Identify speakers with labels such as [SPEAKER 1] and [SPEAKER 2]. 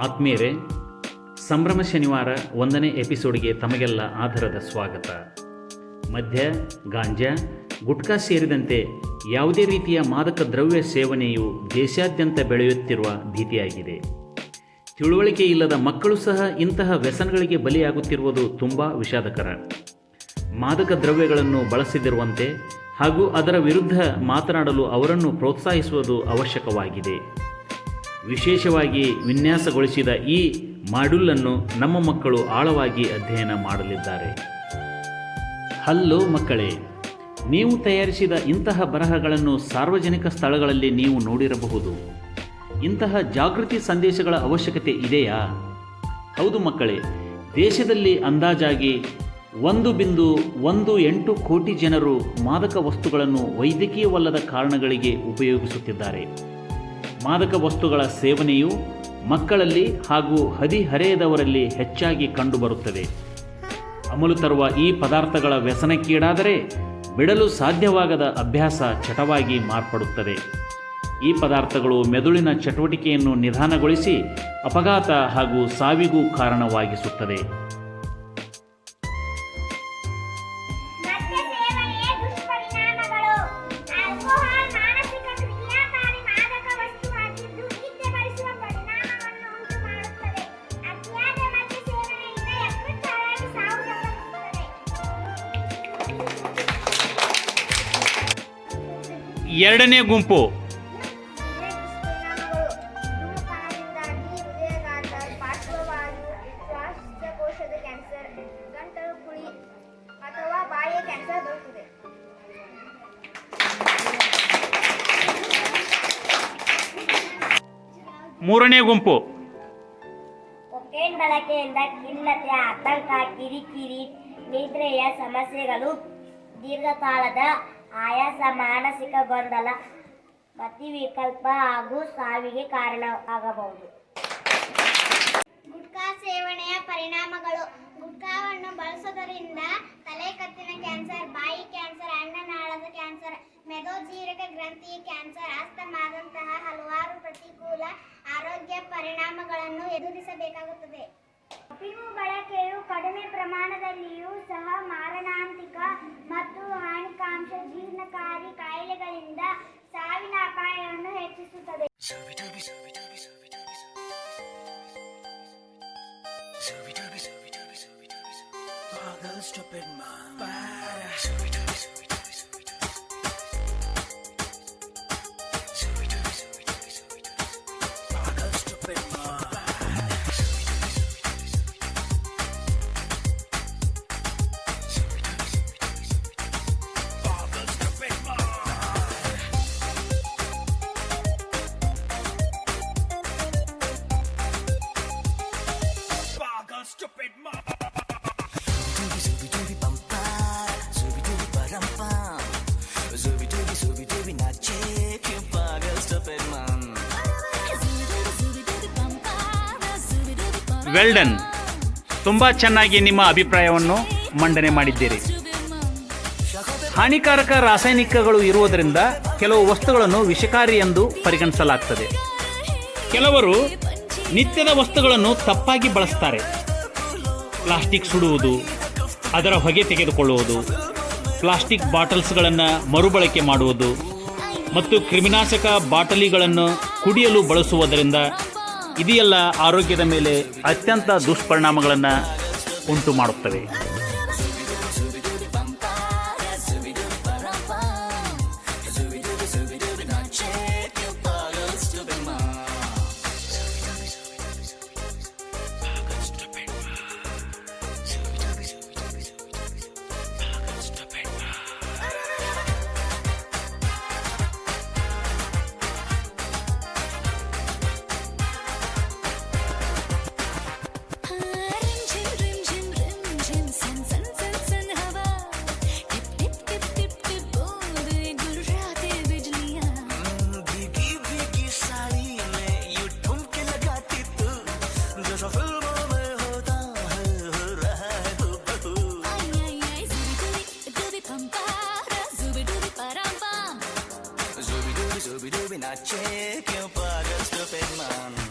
[SPEAKER 1] ಆತ್ಮೀಯರೇ, ಸಂಭ್ರಮ ಶನಿವಾರ ಒಂದನೇ ಎಪಿಸೋಡ್ಗೆ ತಮಗೆಲ್ಲ ಆಧಾರದ ಸ್ವಾಗತ. ಮದ್ಯ, ಗಾಂಜಾ, ಗುಟ್ಕಾ ಸೇರಿದಂತೆ ಯಾವುದೇ ರೀತಿಯ ಮಾದಕ ದ್ರವ್ಯ ಸೇವನೆಯು ದೇಶಾದ್ಯಂತ ಬೆಳೆಯುತ್ತಿರುವ ಭೀತಿಯಾಗಿದೆ. ತಿಳುವಳಿಕೆ ಇಲ್ಲದ ಮಕ್ಕಳು ಸಹ ಇಂತಹ ವ್ಯಸನಗಳಿಗೆ ಬಲಿಯಾಗುತ್ತಿರುವುದು ತುಂಬ ವಿಷಾದಕರ. ಮಾದಕ ದ್ರವ್ಯಗಳನ್ನು ಬಳಸದಿರುವಂತೆ ಹಾಗೂ ಅದರ ವಿರುದ್ಧ ಮಾತನಾಡಲು ಅವರನ್ನು ಪ್ರೋತ್ಸಾಹಿಸುವುದು ಅವಶ್ಯಕವಾಗಿದೆ. ವಿಶೇಷವಾಗಿ ವಿನ್ಯಾಸಗೊಳಿಸಿದ ಈ ಮಾಡ್ಯೂಲನ್ನು ನಮ್ಮ ಮಕ್ಕಳು ಆಳವಾಗಿ ಅಧ್ಯಯನ ಮಾಡಲಿದ್ದಾರೆ. ಹಲೋ ಮಕ್ಕಳೇ, ನೀವು ತಯಾರಿಸಿದ ಇಂತಹ ಬರಹಗಳನ್ನು ಸಾರ್ವಜನಿಕ ಸ್ಥಳಗಳಲ್ಲಿ ನೀವು ನೋಡಿರಬಹುದು. ಇಂತಹ ಜಾಗೃತಿ ಸಂದೇಶಗಳ ಅವಶ್ಯಕತೆ ಇದೆಯಾ? ಹೌದು ಮಕ್ಕಳೇ, ದೇಶದಲ್ಲಿ ಅಂದಾಜಾಗಿ ಒಂದು ಬಿಂದು ಒಂದು ಎಂಟು ಕೋಟಿ ಜನರು ಮಾದಕ ವಸ್ತುಗಳನ್ನು ವೈದ್ಯಕೀಯವಲ್ಲದ ಕಾರಣಗಳಿಗೆ ಉಪಯೋಗಿಸುತ್ತಿದ್ದಾರೆ. ಮಾದಕ ವಸ್ತುಗಳ ಸೇವನೆಯು ಮಕ್ಕಳಲ್ಲಿ ಹಾಗೂ ಹದಿಹರೆಯದವರಲ್ಲಿ ಹೆಚ್ಚಾಗಿ ಕಂಡುಬರುತ್ತದೆ. ಅಮಲು ತರುವ ಈ ಪದಾರ್ಥಗಳ ವ್ಯಸನಕ್ಕೀಡಾದರೆ ಬಿಡಲು ಸಾಧ್ಯವಾಗದ ಅಭ್ಯಾಸ ಚಟವಾಗಿ ಮಾರ್ಪಡುತ್ತದೆ. ಈ ಪದಾರ್ಥಗಳು ಮೆದುಳಿನ ಚಟುವಟಿಕೆಯನ್ನು ನಿಧಾನಗೊಳಿಸಿ ಅಪಘಾತ ಹಾಗೂ ಸಾವಿಗೂ ಕಾರಣವಾಗಿಸುತ್ತದೆ.
[SPEAKER 2] ಕ್ಯಾನ್ಸರ್ ಗುಂಪು.
[SPEAKER 1] ಮೂರನೇ ಗುಂಪು.
[SPEAKER 2] ಬಳಕೆಯಿಂದ ಖಿನ್ನತೆ ಆತಂಕ ಕಿರಿಕಿರಿ ನಿದ್ರೆಯ ಸಮಸ್ಯೆಗಳು ದೀರ್ಘಕಾಲದ ಆಯಾಸ ಮಾನಸಿಕ ಗೊಂದಲ ಮತಿವಿಕಲ್ಪ ಹಾಗೂ ಸಾವಿಗೆ ಕಾರಣ ಆಗಬಹುದು ಗುಟ್ಕಾ ಸೇವನೆಯ ಪರಿಣಾಮಗಳು. ಗುಟ್ಕಾವನ್ನು ಬಳಸೋದರಿಂದ ತಲೆ ಕತ್ತಿನ ಕ್ಯಾನ್ಸರ್ ಬಾಯಿ ಕ್ಯಾನ್ಸರ್ ಅನ್ನನಾಳದ ಕ್ಯಾನ್ಸರ್ ಮೆದೋಜೀರಕ ಗ್ರಂಥಿ ಕ್ಯಾನ್ಸರ್ ಅಸ್ತಮಾದಂತಹ ಹಲವಾರು ಪ್ರತಿಕೂಲ ಆರೋಗ್ಯ ಪರಿಣಾಮಗಳನ್ನು ಎದುರಿಸಬೇಕಾಗುತ್ತದೆ. ಕಪಿವು ಬಳಕೆಯು ಕಡಿಮೆ ಪ್ರಮಾಣದಲ್ಲಿಯೂ ಸಹ ಮಾರಣಾಂತಿಕ
[SPEAKER 3] ప్రయత్నిస్తుంటది Stupid mom. Para. Stupid
[SPEAKER 1] ಚೆನ್ನಾಗಿ ನಿಮ್ಮ ಅಭಿಪ್ರಾಯವನ್ನು ಮಂಡನೆ ಮಾಡಿದ್ದೀರಿ. ಹಾನಿಕಾರಕ ರಾಸಾಯನಿಕಗಳು ಇರುವುದರಿಂದ ಕೆಲವು ವಸ್ತುಗಳನ್ನು ವಿಷಕಾರಿ ಎಂದು ಪರಿಗಣಿಸಲಾಗ್ತದೆ. ಕೆಲವರು ನಿತ್ಯದ ವಸ್ತುಗಳನ್ನು ತಪ್ಪಾಗಿ ಬಳಸ್ತಾರೆ. ಪ್ಲಾಸ್ಟಿಕ್ ಸುಡುವುದು, ಅದರ ಹೊಗೆ ತೆಗೆದುಕೊಳ್ಳುವುದು, ಪ್ಲಾಸ್ಟಿಕ್ ಬಾಟಲ್ಸ್ಗಳನ್ನು ಮರುಬಳಕೆ ಮಾಡುವುದು ಮತ್ತು ಕ್ರಿಮಿನಾಶಕ ಬಾಟಲಿಗಳನ್ನು ಕುಡಿಯಲು ಬಳಸುವುದರಿಂದ ಇದೆಲ್ಲ ಆರೋಗ್ಯದ ಮೇಲೆ ಅತ್ಯಂತ ದುಷ್ಪರಿಣಾಮಗಳನ್ನು ಉಂಟು ಮಾಡುತ್ತವೆ Check you, eu a stupid man.